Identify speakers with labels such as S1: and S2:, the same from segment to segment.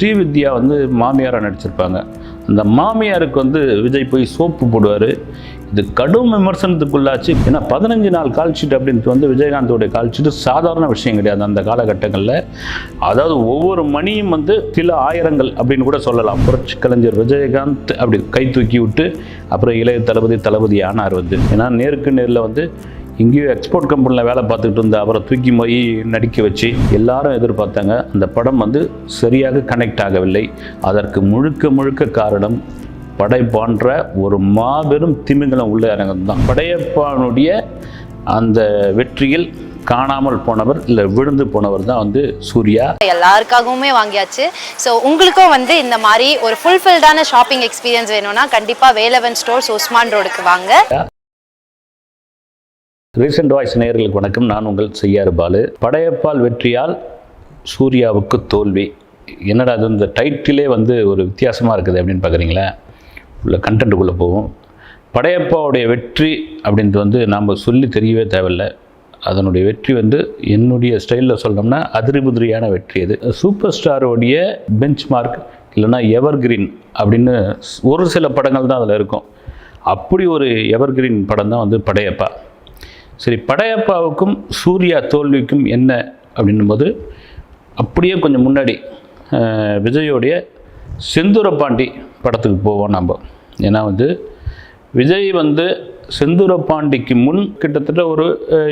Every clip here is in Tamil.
S1: ஸ்ரீவித்யா வந்து மாமியாராக நடிச்சிருப்பாங்க. அந்த மாமியாருக்கு வந்து விஜய் போய் சோப்பு போடுவார். இது கடும் விமர்சனத்துக்குள்ளாச்சு. ஏன்னா பதினஞ்சு நாள் கால்ஷீட் அப்படின்ட்டு அப்படின்றது வந்து விஜயகாந்தோடைய கால்ஷீட்டு சாதாரண விஷயம் கிடையாது அந்த காலகட்டங்களில். அதாவது ஒவ்வொரு மணியும் வந்து சில ஆயிரங்கள் அப்படின்னு கூட சொல்லலாம். புரட்சி கலைஞர் விஜயகாந்த் அப்படி கை தூக்கி விட்டு அப்புறம் இளைய தளபதி தளபதி ஆனார் வந்து. ஏன்னா நேருக்கு நேரில் வந்து இங்கேயோ எக்ஸ்போர்ட் கம்பெனியில் வேலை பார்த்துக்கிட்டு இருந்த அவரை தூக்கி போய் நடிக்க வச்சு எல்லாரும் எதிர்பார்த்தாங்க. அந்த படம் வந்து சரியாக கனெக்ட் ஆகவில்லை. அதற்கு முழுக்க முழுக்க காரணம் படைப்பான்ற ஒரு மாபெரும் திமிங்கலம் உள்ள இறங்கம் தான். படையப்பானுடைய அந்த வெற்றியில் காணாமல் போனவர் இல்லை விழுந்து போனவர் தான் வந்து சூர்யா.
S2: எல்லாருக்காகவுமே வாங்கியாச்சு. ஸோ உங்களுக்கும் வந்து இந்த மாதிரி ஒரு ஃபுல்ஃபில்டான ஷாப்பிங் எக்ஸ்பீரியன்ஸ் வேணும்னா கண்டிப்பாக வேலவன் ஸ்டோர்ஸ் உஸ்மான் ரோடுக்கு வாங்க.
S1: ரீசெண்ட் வாய்ஸ் நேர்களுக்கு வணக்கம். நான் உங்கள் செய்யாறு பாலு. படையப்பால் வெற்றியால் சூர்யாவுக்கு தோல்வி. என்னடா அது இந்த டைட்டிலே வந்து ஒரு வித்தியாசமாக இருக்குது அப்படின்னு பார்க்குறீங்களா? உள்ள கண்டென்ட்டுக்குள்ளே போவோம். படையப்பாவுடைய வெற்றி அப்படின்றது வந்து நாம் சொல்லி தெரியவே தேவையில்லை. அதனுடைய வெற்றி வந்து என்னுடைய ஸ்டைலில் சொல்லணும்னா அதிரிபுதிரியான வெற்றி அது. சூப்பர் ஸ்டாரோடைய பெஞ்ச் மார்க் இல்லைன்னா எவர்கிரீன் அப்படின்னு ஒரு சில படங்கள் தான் அதில் இருக்கும். அப்படி ஒரு எவர்கிரீன் படம் தான் வந்து படையப்பா. சரி படையப்பாவுக்கும் சூர்யா தோல்விக்கும் என்ன அப்படின்னும்போது அப்படியே கொஞ்சம் முன்னாடி அஹ், விஜயோடைய செந்தூரப்பாண்டி படத்துக்கு போவோம் நம்ம ஏன்னா வந்து விஜய் வந்து செந்தூரப்பாண்டிக்கு முன் கிட்டத்தட்ட ஒரு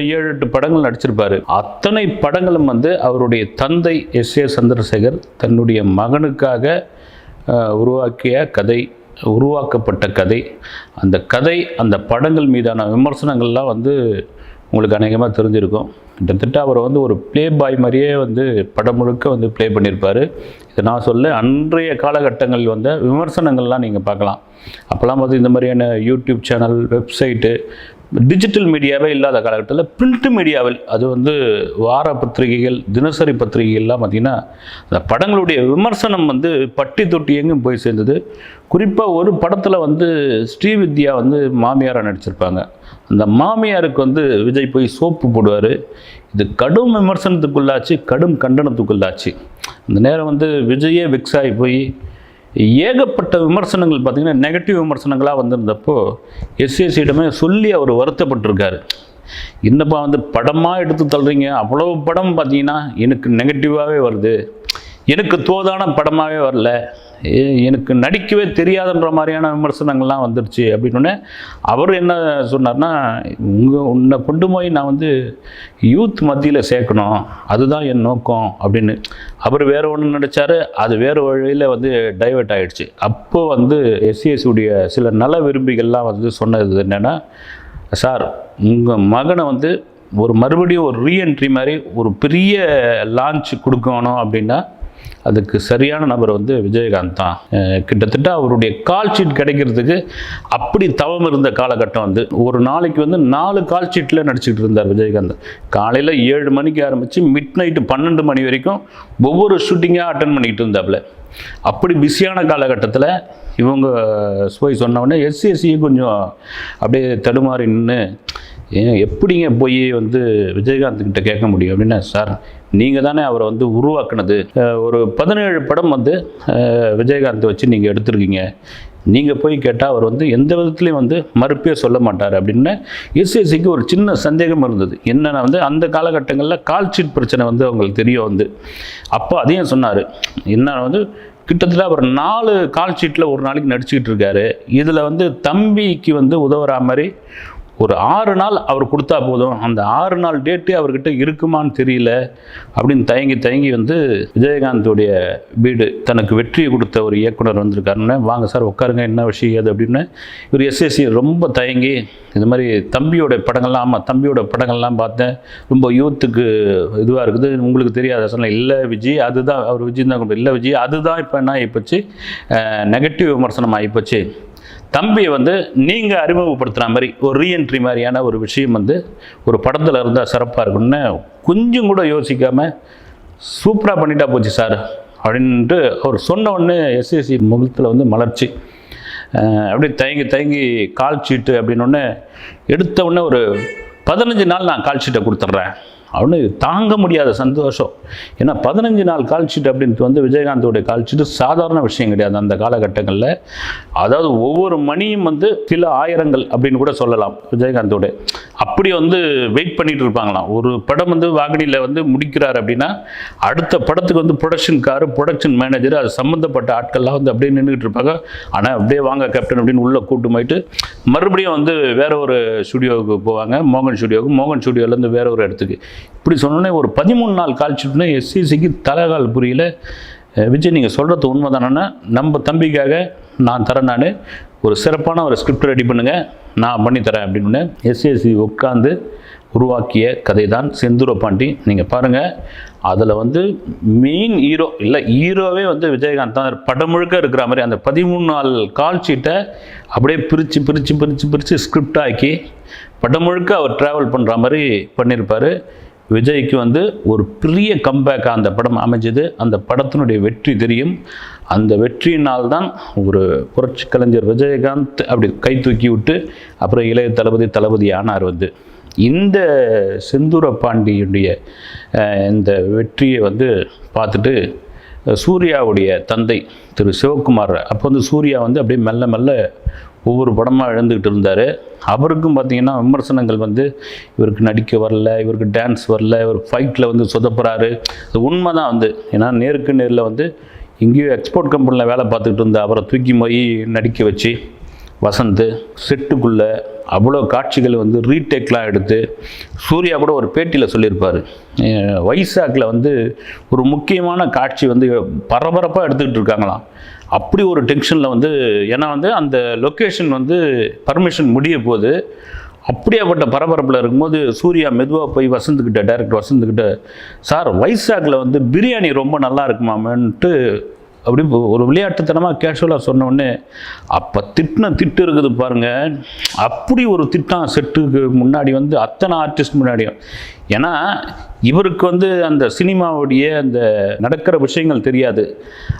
S1: ஏழு எட்டு படங்கள் நடிச்சிருப்பார். அத்தனை படங்களும் வந்து அவருடைய தந்தை எஸ் ஏ சந்திரசேகர் தன்னுடைய மகனுக்காக உருவாக்கிய கதை உருவாக்கப்பட்ட கதை. அந்த கதை அந்த படங்கள் மீதான விமர்சனங்கள்லாம் வந்து உங்களுக்கு அநேகமாக தெரிஞ்சிருக்கும். கிட்டத்தட்ட அவர் வந்து ஒரு ப்ளே பாய் மாதிரியே வந்து படம் முழுக்க வந்து ப்ளே பண்ணியிருப்பார். இதை நான் சொல்ல அன்றைய காலகட்டங்கள் வந்த விமர்சனங்கள்லாம் நீங்கள் பார்க்கலாம். அப்போல்லாம் பார்த்து இந்த மாதிரியான யூடியூப் சேனல் வெப்சைட்டு டிஜிட்டல் மீடியாவே இல்லாத காலகட்டத்தில் பிரிண்ட் மீடியாவில் அது வந்து வார பத்திரிகைகள் தினசரி பத்திரிகைகள்லாம் பார்த்திங்கன்னா அந்த படங்களுடைய விமர்சனம் வந்து பட்டி தொட்டி எங்கும் போய் சேர்ந்தது. குறிப்பாக ஒரு படத்தில் வந்து ஸ்ரீவித்யா வந்து மாமியாராக நடிச்சிருப்பாங்க. அந்த மாமியாருக்கு வந்து விஜய் போய் சோப்பு போடுவார். இது கடும் விமர்சனத்துக்குள்ளாச்சு கடும் கண்டனத்துக்குள்ளாச்சு. அந்த நேரம் வந்து விஜயே விக்ஸ் ஆகி போய் ஏகப்பட்ட விமர்சனங்கள் பார்த்திங்கன்னா நெகட்டிவ் விமர்சனங்களாக வந்திருந்தப்போ எஸ்எஸ்சியிடமே சொல்லி அவர் வருத்தப்பட்டிருக்காரு. என்னப்பா வந்து படமாக எடுத்து தள்ளுறீங்க? அவ்வளோ படம் பார்த்தீங்கன்னா எனக்கு நெகட்டிவாகவே வருது. எனக்கு தோதான படமாகவே வரல. எனக்கு நடிக்கவே தெரியாதுன்ற மாதிரியான விமர்சனங்கள்லாம் வந்துடுச்சு அப்படின்னோடனே அவர் என்ன சொன்னார்னா உங்கள் உன்னை கொண்டு போய் நான் வந்து யூத் மத்தியில் சேர்க்கணும். அதுதான் என் நோக்கம். அப்படின்னு. அவர் வேறு ஒன்று நினச்சார் அது வேறு வழியில் வந்து டைவர்ட் ஆகிடுச்சு அப்போ வந்து எஸ்சிஎஸ்சியுடைய உடைய சில நல விரும்பிகள்லாம் வந்து சொன்னது என்னென்னா சார் உங்கள் மகனை வந்து ஒரு மறுபடியும் ஒரு ரீஎன்ட்ரி மாதிரி ஒரு பெரிய லான்ச் கொடுக்கணும் அப்படின்னா அதுக்கு சரியான நபர் வந்து விஜயகாந்த் தான். கிட்டத்தட்ட அவருடைய கால் ஷீட் கிடைக்கிறதுக்கு அப்படி தவம் இருந்த காலகட்டம் வந்து ஒரு நாளைக்கு வந்து நாலு கால் ஷீட்டில் இருந்தார் விஜயகாந்த். காலையில் ஏழு மணிக்கு ஆரம்பித்து மிட் நைட்டு பன்னெண்டு மணி வரைக்கும் ஒவ்வொரு ஷூட்டிங்காக அட்டன் பண்ணிக்கிட்டு இருந்தாப்புல. அப்படி பிஸியான காலகட்டத்தில் இவங்க போய் சொன்னவொடனே எஸ்சிஎஸ்சியும் கொஞ்சம் அப்படியே தடுமாறி நின்று ஏன் எப்படிங்க போய் வந்து விஜயகாந்த் கிட்ட கேட்க முடியும்? அப்படின்னா சார் நீங்கள் தானே அவரை வந்து உருவாக்குனது. ஒரு பதினேழு படம் வந்து விஜயகாந்த் வச்சு நீங்கள் எடுத்திருக்கீங்க. நீங்கள் போய் கேட்டால் அவர் வந்து எந்த விதத்துலையும் வந்து மறுப்பே சொல்ல மாட்டார் அப்படின்னு எஸ்எஸ்சிக்கு ஒரு சின்ன சந்தேகம் இருந்தது. என்னென்னா வந்து அந்த காலகட்டங்களில் கால்ஷீட் பிரச்சனை வந்து அவங்களுக்கு தெரியும் வந்து. அப்போ அதையும் சொன்னார். என்ன வந்து கிட்டத்தட்ட அவர் நாலு கால் ஷீட்டில் ஒரு நாளைக்கு நடிச்சுக்கிட்டு இருக்காரு. இதில் வந்து தம்பிக்கு வந்து உதவுற மாதிரி ஒரு ஆறு நாள் அவர் கொடுத்தா போதும். அந்த ஆறு நாள் டேட்டு அவர்கிட்ட இருக்குமான்னு தெரியல. அப்படின்னு தயங்கி தயங்கி வந்து விஜயகாந்தோடைய வீடு தனக்கு வெற்றியை கொடுத்த ஒரு இயக்குனர் வந்திருக்காருன்னு வாங்க சார் உட்காருங்க என்ன விஷயம் அது அப்படின்னு இவர் எஸ்எஸ்சி ரொம்ப தயங்கி இது மாதிரி தம்பியோட படங்கள்லாம் ஆமாம் தம்பியோட படங்கள்லாம் பார்த்தேன். ரொம்ப யூத்துக்கு இதுவாக இருக்குது. உங்களுக்கு தெரியாத? சொன்னால் இல்லை விஜய் அதுதான். அவர் விஜய் தான் கொண்டு இல்லை விஜய் அதுதான் இப்போ என்ன ஆகிப்போச்சு நெகட்டிவ் விமர்சனம் ஆகிப்போச்சு தம்பியை வந்து நீங்கள் அறிமுகப்படுத்துகிற மாதிரி ஒரு ரீஎன்ட்ரி மாதிரியான ஒரு விஷயம் வந்து ஒரு படத்தில் இருந்தால் சிறப்பாக இருக்கும்னு கொஞ்சம் கூட யோசிக்காமல் சூப்பராக பண்ணிட்டா போச்சு சார் அப்படின்ட்டு அவர் சொன்ன உடனே எஸ்எஸ்சி முகத்தில் வந்து மலர்ச்சி. அப்படியே தயங்கி தயங்கி கால் சீட்டு அப்படின்னொடனே எடுத்த உடனே ஒரு பதினஞ்சு நாள் நான் கால் சீட்டை கொடுத்துட்றேன். அவனு தாங்க முடியாத சந்தோஷம். ஏன்னா பதினஞ்சு நாள் கால்ஷீட் அப்படின்ட்டு வந்து விஜயகாந்தோடைய கால்ஷீட்டு சாதாரண விஷயம் கிடையாது அந்த காலகட்டங்களில். அதாவது ஒவ்வொரு மணியும் வந்து சில ஆயிரங்கள் அப்படின்னு கூட சொல்லலாம் விஜயகாந்தோட. அப்படி வந்து வெயிட் பண்ணிட்டு இருப்பாங்களாம். ஒரு படம் வந்து வாகனியில் வந்து முடிக்கிறார் அப்படின்னா அடுத்த படத்துக்கு வந்து ப்ரொடக்ஷன் காரு ப்ரொடக்ஷன் மேனேஜர் அது சம்மந்தப்பட்ட ஆட்கள்லாம் வந்து அப்படியே நின்றுட்டு இருப்பாங்க. ஆனால் அப்படியே வாங்க கேப்டன் அப்படின்னு உள்ளே கூட்டு போயிட்டு மறுபடியும் வந்து வேற ஒரு ஸ்டுடியோவுக்கு போவாங்க. மோகன் ஸ்டுடியோவுக்கு மோகன் ஸ்டுடியோலேருந்து வேற ஒரு இடத்துக்கு. இப்படி சொன்னோன்னே ஒரு பதிமூணு நாள் காய்ச்சிட்டுனே எஸ்சிசிக்கு தலைகால் புரியல. விஜய் நீங்கள் சொல்கிறது உண்மை தானே நம்ம தம்பிக்காக நான் தரேன் நான். ஒரு சிறப்பான ஒரு ஸ்கிரிப்ட் ரெடி பண்ணுங்கள் நான் பண்ணித்தரேன் அப்படின்னு எஸ்சிஎஸ்சி உட்காந்து உருவாக்கிய கதை தான் செந்தூர பாண்டி. நீங்கள் பாருங்கள் அதில் வந்து மெயின் ஹீரோ இல்லை ஹீரோவே வந்து விஜயகாந்த் தான். படம் முழுக்க இருக்கிற மாதிரி அந்த பதிமூணு நாள் கால் ஷீட்டை அப்படியே பிரித்து பிரித்து பிரித்து பிரித்து ஸ்கிரிப்ட் ஆக்கி படம் முழுக்க அவர் ட்ராவல் பண்ணுற மாதிரி பண்ணியிருப்பார் விஜய்க்கு வந்து ஒரு பெரிய கம்பேக்காக அந்த படம் அமைஞ்சது. அந்த படத்தினுடைய வெற்றி தெரியும். அந்த வெற்றியினால் தான் ஒரு புரட்சி கலைஞர் விஜயகாந்த் அப்படி கை தூக்கி விட்டு அப்புறம் இளைய தளபதி தளபதி ஆனார் வந்து. இந்த செந்தூர பாண்டியுடைய இந்த வெற்றியை வந்து பார்த்துட்டு சூர்யாவுடைய தந்தை திரு சிவகுமார் அப்போ வந்து சூர்யா வந்து அப்படியே மெல்ல மெல்ல ஒவ்வொரு படமாக எழுந்துக்கிட்டு இருந்தார். அவருக்கும் பார்த்தீங்கன்னா விமர்சனங்கள் வந்து இவருக்கு நடிக்க வரல இவருக்கு டான்ஸ் வரல இவர் ஃபைட்டில் வந்து சொதப்புறாரு. அது உண்மை தான் வந்து. ஏன்னா நேருக்கு நேரில் வந்து எங்கேயோ எக்ஸ்போர்ட் கம்பெனியில் வேலை பார்த்துக்கிட்டு இருந்த அவரை தூக்கி போய் நடிக்க வச்சு வசந்த் செட்டுக்குள்ளே அவ்வளோ காட்சிகள் வந்து ரீடேக்லாம் எடுத்து சூர்யா கூட ஒரு பேட்டியில் சொல்லியிருப்பார். வைசாக்கில் வந்து ஒரு முக்கியமான காட்சி வந்து பரபரப்பாக எடுத்துக்கிட்டு இருக்காங்களாம். அப்படி ஒரு டென்ஷனில் வந்து ஏன்னா வந்து அந்த லொக்கேஷன் வந்து பர்மிஷன் முடிய போது அப்படியாப்பட்ட பரபரப்பில் இருக்கும்போது சூர்யா மெதுவாக போய் வசந்துக்கிட்ட டேரக்டர் வசந்துக்கிட்ட சார் வைசாக்கில் வந்து பிரியாணி ரொம்ப நல்லா இருக்குமாமன்ட்டு அப்படி ஒரு விளையாட்டுத்தனமாக கேஷுவலாக சொன்னோடனே அப்போ திட்டின திட்டு இருக்குது பாருங்கள் அப்படி ஒரு திட்டம் செட்டுக்கு முன்னாடி வந்து அத்தனை ஆர்டிஸ்ட் முன்னாடியும். ஏன்னா இவருக்கு வந்து அந்த சினிமாவுடைய அந்த நடக்கிற விஷயங்கள் தெரியாது.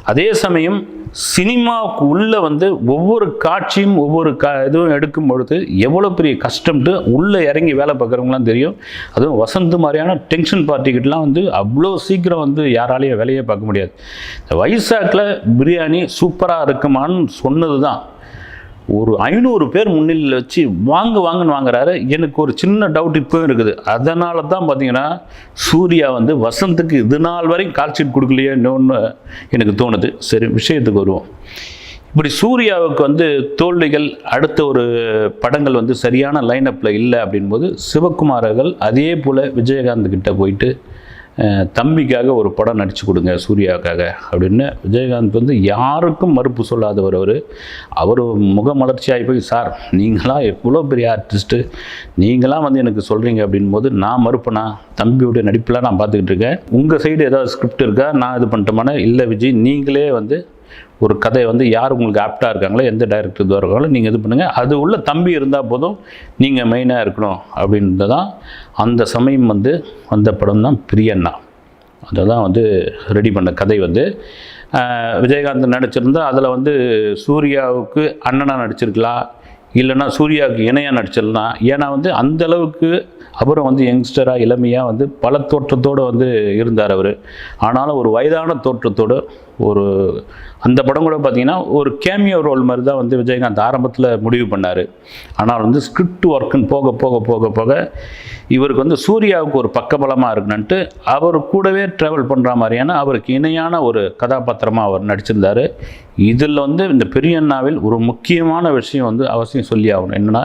S1: அதே சமயம் சினிமாவுக்கு உள்ளே வந்து ஒவ்வொரு காட்சியும் ஒவ்வொரு கா இதுவும் எடுக்கும் பொழுது எவ்வளோ பெரிய கஷ்டம்ட்டு உள்ளே இறங்கி வேலை பார்க்குறவங்களாம் தெரியும். அதுவும் வசந்த் மாதிரியான டென்ஷன் பார்ட்டிக்கிட்டலாம் வந்து அவ்வளோ சீக்கிரம் வந்து யாராலையும் வேலையே பார்க்க முடியாது. இந்த வைசாக்கில் பிரியாணி சூப்பராக இருக்குமான்னு சொன்னது தான் ஒரு ஐநூறு பேர் முன்னிலையில் வச்சு வாங்க வாங்கன்னு வாங்குறாரு. எனக்கு ஒரு சின்ன டவுட் இப்போவும் இருக்குது. அதனால தான் பார்த்தீங்கன்னா சூர்யா வந்து வசந்துக்கு இது நாள் வரைக்கும் கால் ஷீட் கொடுக்கலையேன்னு எனக்கு தோணுது. சரி விஷயத்துக்கு வருவோம். இப்படி சூர்யாவுக்கு வந்து தோல்விகள் அடுத்த ஒரு படங்கள் வந்து சரியான லைனப்பில் இல்லை அப்படின்போது சிவகுமாரர்கள் அதே போல் விஜயகாந்த் கிட்ட போயிட்டு தம்பிக்காக ஒரு படம் நடித்து கொடுங்க சூர்யாவுக்காக அப்படின்னு விஜயகாந்த் வந்து யாருக்கும் மறுப்பு சொல்லாதவர் அவர். அவர் முகமலர்ச்சியாகி போய் சார் நீங்களாம் எவ்வளோ பெரிய ஆர்டிஸ்ட்டு நீங்களாம் வந்து எனக்கு சொல்கிறீங்க அப்படின் போது நான் மறுப்பேனா? தம்பியோடைய நடிப்பெலாம் நான் பார்த்துக்கிட்டு இருக்கேன். உங்கள் சைடு ஏதாவது ஸ்கிரிப்ட் இருக்கா? நான் இது பண்ணிட்டோமானா? இல்லை விஜய் நீங்களே வந்து ஒரு கதை வந்து யார் உங்களுக்கு ஆப்டாக இருக்காங்களோ எந்த டைரக்டர் இதுவாக இருக்காங்களோ நீங்கள் இது பண்ணுங்கள் அது உள்ள தம்பி இருந்தால் போதும் நீங்கள் மெயினாக இருக்கணும் அப்படின்றது தான் அந்த சமயம் வந்து வந்த படம் தான் பிரியண்ணா. அதை தான் வந்து ரெடி பண்ண கதை வந்து. விஜயகாந்த் நடிச்சிருந்தா அதில் வந்து சூர்யாவுக்கு அண்ணனாக நடிச்சிருக்கலாம் இல்லைன்னா சூர்யாவுக்கு இணையாக நடிச்சிடலாம் ஏன்னா வந்து அந்த அளவுக்கு அப்புறம் வந்து யங்ஸ்டராக இளமையாக வந்து பல தோற்றத்தோடு வந்து இருந்தார் அவர். ஆனாலும் ஒரு வயதான தோற்றத்தோடு ஒரு அந்த படம் கூட பார்த்தீங்கன்னா ஒரு கேமியோ ரோல் மாதிரி தான் வந்து விஜயகாந்த் ஆரம்பத்தில் முடிவு பண்ணார். ஆனால் வந்து ஸ்கிரிப்ட் ஒர்க்குன்னு போக போக போக போக இவருக்கு வந்து சூர்யாவுக்கு ஒரு பக்கபலமாக இருக்கணுன்ட்டு அவர் கூடவே ட்ராவல் பண்ணுற மாதிரியான அவருக்கு இணையான ஒரு கதாபாத்திரமாக அவர் நடிச்சிருந்தார். இதில் வந்து இந்த பெரியண்ணாவில் ஒரு முக்கியமான விஷயம் வந்து அவசியம் சொல்லி ஆகணும். என்னென்னா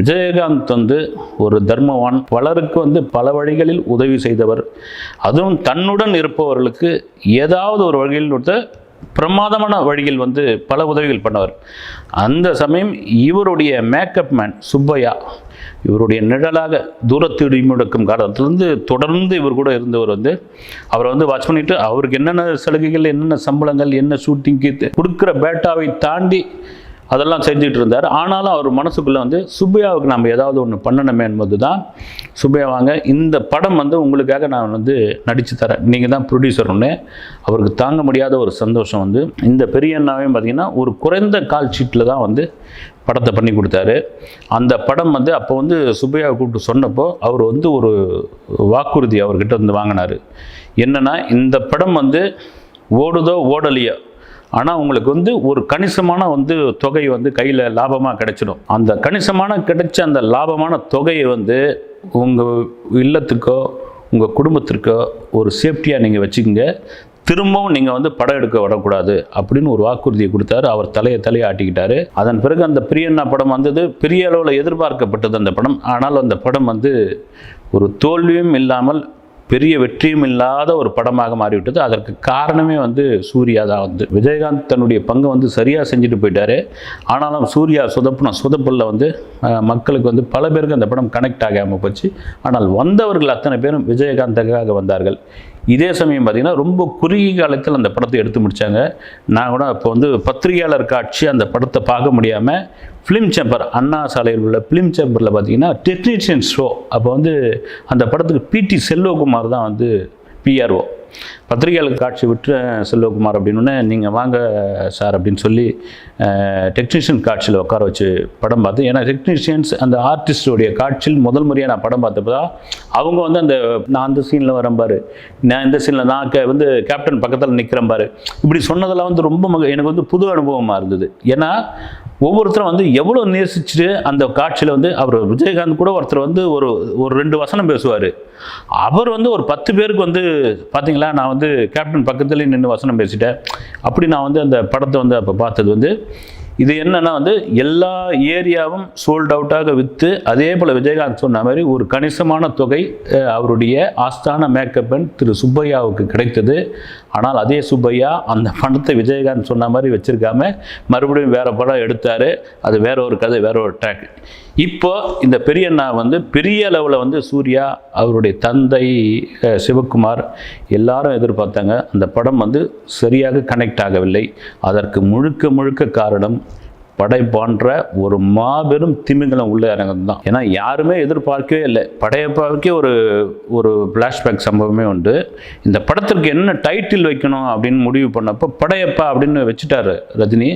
S1: விஜயகாந்த் வந்து ஒரு தர்மவான் பலருக்கு வந்து பல வழிகளில் உதவி செய்தவர். அதுவும் தன்னுடன் இருப்பவர்களுக்கு ஏதாவது ஒரு வழியில் ஒருத்தர் பிரமாதமான வழியில் வந்து பல உதவிகள் பண்ணவர். அந்த சமயம் இவருடைய மேக்கப் மேன் சுப்பையா இவருடைய நிழலாக தூரத்து முடக்கும் காலத்திலிருந்து தொடர்ந்து இவர் கூட இருந்தவர் வந்து அவரை வந்து வாட்ச் பண்ணிட்டு அவருக்கு என்னென்ன சலுகைகள் என்னென்ன சம்பளங்கள் என்ன ஷூட்டிங்க்கு கொடுக்குற பேட்டாவை தாண்டி அதெல்லாம் செஞ்சுட்டு இருந்தார் ஆனாலும் அவர் மனசுக்குள்ளே வந்து சுப்பையாவுக்கு நம்ம ஏதாவது ஒன்று பண்ணணுமே என்பது தான் சுப்பையா வாங்க இந்த படம் வந்து உங்களுக்காக நான் வந்து நடித்து தரேன். நீங்கள் தான் ப்ரொடியூசர் ஒன்று அவருக்கு தாங்க முடியாத ஒரு சந்தோஷம் வந்து இந்த பெரிய அண்ணாவையும் பார்த்தீங்கன்னா ஒரு குறைந்த கால் சீட்டில் தான் வந்து படத்தை பண்ணி கொடுத்தாரு. அந்த படம் வந்து அப்போ வந்து சுப்பையாவை கூப்பிட்டு சொன்னப்போ அவர் வந்து ஒரு வாக்குறுதி அவர்கிட்ட வந்து வாங்கினார். என்னென்னா இந்த படம் வந்து ஓடுதோ ஓடலையோ ஆனால் உங்களுக்கு வந்து ஒரு கணிசமான வந்து தொகை வந்து கையில் லாபமாக கிடைச்சிடும். அந்த கணிசமான கிடைச்ச அந்த லாபமான தொகையை வந்து உங்கள் இல்லத்துக்கோ உங்கள் குடும்பத்திற்கோ ஒரு சேஃப்டியாக நீங்கள் வச்சுக்கோங்க. திரும்பவும் நீங்கள் வந்து படம் எடுக்க விடக்கூடாது அப்படின்னு ஒரு வாக்குறுதியை கொடுத்தாரு. அவர் தலையை தலையை ஆட்டிக்கிட்டாரு. அதன் பிறகு அந்த பிரியண்ணா படம் வந்தது. பெரிய அளவில் எதிர்பார்க்கப்பட்டது அந்த படம். ஆனால் அந்த படம் வந்து ஒரு தோல்வியும் இல்லாமல் பெரிய வெற்றியும் இல்லாத ஒரு படமாக மாறிவிட்டது. அதற்கு காரணமே வந்து சூர்யா தான் வந்து. விஜயகாந்த் தன்னுடைய பங்கை வந்து சரியாக செஞ்சுட்டு போயிட்டாரு. ஆனாலும் சூர்யா சொதப்புன சொதப்பல்ல வந்து மக்களுக்கு வந்து பல பேருக்கு அந்த படம் கனெக்ட் ஆகாமல் போச்சு. ஆனால் வந்தவர்கள் அத்தனை பேரும் விஜயகாந்துக்காக வந்தார்கள். இதே சமயம் பார்த்திங்கன்னா ரொம்ப குறுகிய காலத்தில் அந்த படத்தை எடுத்து முடித்தாங்க நான் கூட இப்போ வந்து பத்திரிகையாளர் காட்சி அந்த படத்தை பார்க்க முடியாமல் ஃபிலிம் சேம்பர் அண்ணா சாலையில் உள்ள ஃபிலிம் சேம்பரில் பார்த்தீங்கன்னா டெக்னீஷியன் ஷோ அப்போ வந்து அந்த படத்துக்கு பிடி செல்வகுமார் தான் வந்து பிஆர்ஓ பத்திரிகையாளர் காட்சி விட்டு செல்வகுமார் அப்படின்னு நீங்கள் வாங்க சார் அப்படின்னு சொல்லி டெக்னீஷியன் காட்சியில் உட்கார வச்சு படம் பார்த்து ஏன்னா டெக்னீஷியன்ஸ் அந்த ஆர்டிஸ்டோடைய காட்சியில் முதல் முறையாக நான் படம் பார்த்தப்போ தான் அவங்க வந்து அந்த நான் அந்த சீனில் வரேன் பாரு. நான் இந்த சீனில் நான் வந்து கேப்டன் பக்கத்தில் நிற்கிறேன் பாரு. இப்படி சொன்னதெல்லாம் வந்து ரொம்ப மக- எனக்கு வந்து புது அனுபவமாக இருந்தது. ஏன்னா ஒவ்வொருத்தரும் வந்து எவ்வளோ நேசிச்சுட்டு அந்த காட்சியில் வந்து அவர் விஜயகாந்த் கூட ஒருத்தர் வந்து ஒரு ஒரு ரெண்டு வசனம் பேசுவார். அவர் வந்து ஒரு பத்து பேருக்கு வந்து பார்த்தீங்களா நான் வந்து கேப்டன் பக்கத்துலேயே நின்று வசனம் பேசிட்டேன். அப்படி நான் வந்து அந்த படத்தை வந்து அப்போ பார்த்தது வந்து இது என்னன்னா வந்து எல்லா ஏரியாவும் சோல்ட் அவுட்டாக விற்று அதே போல் விஜயகாந்த் சொன்ன மாதிரி ஒரு கணிசமான தொகை அவருடைய ஆஸ்தான மேக்கப்பன் திரு சுப்பையாவுக்கு கிடைத்தது. ஆனால் அதே சுப்பையா அந்த பணத்தை விஜயகாந்த் சொன்ன மாதிரி வச்சிருக்காம மறுபடியும் வேற படம் எடுத்தார். அது வேற ஒரு கதை வேற ஒரு ட்ராக் இப்போ இந்த பெரியண்ணா வந்து பெரிய அளவில் வந்து சூர்யா அவருடைய தந்தை சிவகுமார் எல்லாரும் எதிர்பார்த்தாங்க. அந்த படம் வந்து சரியாக கனெக்ட் ஆகவில்லை. அதற்கு முழுக்க முழுக்க காரணம் படைப்பான்ற ஒரு மாபெரும் திமிங்கலம் உள்ள இறங்கம் தான் ஏன்னா யாருமே எதிர்பார்க்கவே இல்லை. படையப்பாவுக்கே ஒரு ஒரு ஃப்ளாஷ்பேக் சம்பவமே உண்டு. இந்த படத்திற்கு என்ன டைட்டில் வைக்கணும் அப்படின்னு முடிவு பண்ணப்போ படையப்பா அப்படின்னு வச்சுட்டாரு ரஜினி.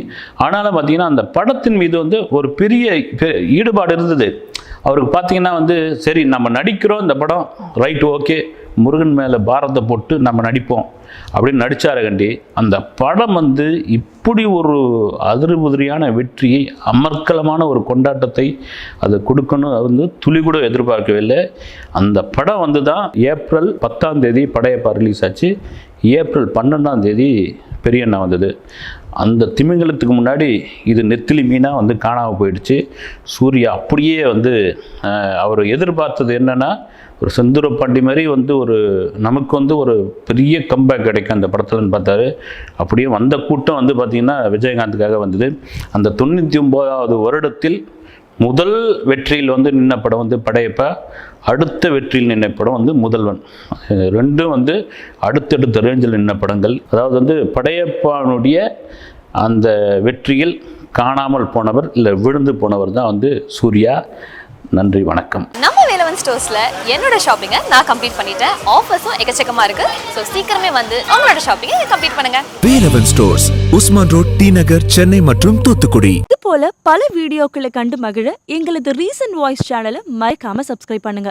S1: ஆனாலும் பார்த்தீங்கன்னா அந்த படத்தின் மீது வந்து ஒரு பெரிய ஈடுபாடு இருந்தது. அவருக்கு பார்த்தீங்கன்னா வந்து சரி நம்ம நடிக்கிறோம் இந்த படம் ரைட் ஓகே முருகன் மேலே பாரத்தை போட்டு நம்ம நடிப்போம் அப்படின்னு நடிச்சாரு கண்டி. அந்த படம் வந்து இப்படி ஒரு அதிர்புதிரியான வெற்றியை அமர்க்கலமான ஒரு கொண்டாட்டத்தை அது கொடுக்கணும் அது வந்து துளி கூட எதிர்பார்க்கவில்லை அந்த படம் வந்து தான் ஏப்ரல் பத்தாம் தேதி படையப்பா ரிலீஸ் ஆச்சு. ஏப்ரல் பன்னெண்டாம் தேதி பெரியண்ணா வந்தது. அந்த திமிங்கலத்துக்கு முன்னாடி இது நெத்திலி மீனாக வந்து காணாமல் போயிடுச்சு. சூர்யா அப்படியே வந்து அவர் எதிர்பார்த்தது என்னன்னா ஒரு செந்தூர பாண்டி மாதிரி வந்து ஒரு நமக்கு வந்து ஒரு பெரிய கம்பேக் கிடைக்கும் அந்த படத்துலன்னு பார்த்தாரு. அப்படியே வந்த கூட்டம் வந்து பார்த்திங்கன்னா விஜயகாந்துக்காக வந்தது. அந்த தொண்ணூற்றி ஒம்போதாவது வருடத்தில் முதல் வெற்றியில் வந்து நின்ன படம் வந்து படையப்பா அடுத்த வெற்றியில் நின்ன படம் வந்து முதல்வன். ரெண்டும் வந்து அடுத்தடுத்த ரேஞ்சில் நின்ன படங்கள். அதாவது வந்து படையப்பானுடைய அந்த வெற்றியில் காணாமல் போனவர் இல்லை விழுந்து போனவர் தான் வந்து சூர்யா. நன்றி வணக்கம்.
S3: நம்ம வேலவன் ஸ்டோர்ஸ்ல என்னோட ஷாப்பிங்கை நான் கம்ப்ளீட் பண்ணிட்டேன். ஆஃபர்ஸும் எக்கச்சக்கமா இருக்கு. ஸோ சீக்கிரமே வந்து உங்களோட ஷாப்பிங்கை கம்ப்ளீட் பண்ணுங்க.
S4: Velavan stores Usman road T Nagar Chennai மற்றும் தூத்துக்குடி.
S5: இது போல பல வீடியோக்களை கண்டு மகிழ எங்களது ரீசன்ட் வாய்ஸ் சேனலை மறக்காம சப்ஸ்கிரைப் பண்ணுங்க.